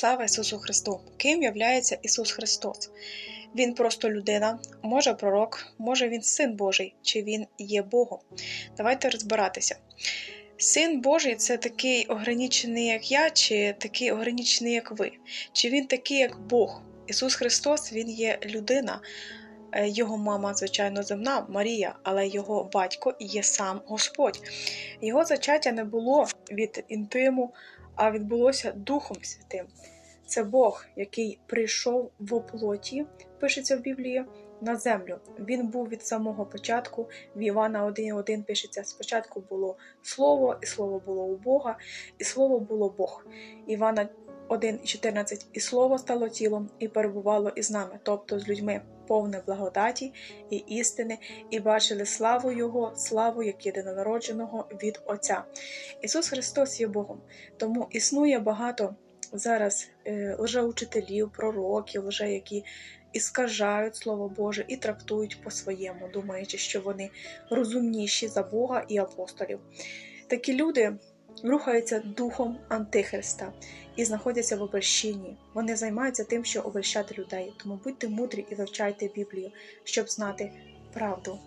Слава Ісусу Христу! Ким являється Ісус Христос? Він просто людина, може пророк, може він син Божий, чи він є Богом. Давайте розбиратися. Син Божий це такий ограничений, як я, чи такий ограничений, як ви, чи він такий, як Бог. Ісус Христос, Він є людина. Е, Його мама, звичайно, земна Марія, але його батько є сам Господь. Його зачаття не було від інтиму, а відбулося Духом Святим. Це Бог, який прийшов в оплоті, пишеться в Біблії, на землю. Він був від самого початку. В Івана 1.1 пишеться: спочатку було Слово, і Слово було у Бога, і Слово було Бог. Івана 1.14 І Слово стало тілом і перебувало із нами, тобто з людьми, повне благодаті і істини, і бачили славу Його, славу як єдинонародженого від Отця. Ісус Христос є Богом, тому існує багато зараз е, лжеучителів, пророків, лже, які іскажають Слово Боже і трактують по-своєму, думаючи, що вони розумніші за Бога і апостолів. Такі люди рухаються духом Антихриста і знаходяться в обольщенні. Вони займаються тим, що обольщати людей. Тому будьте мудрі і вивчайте Біблію, щоб знати правду.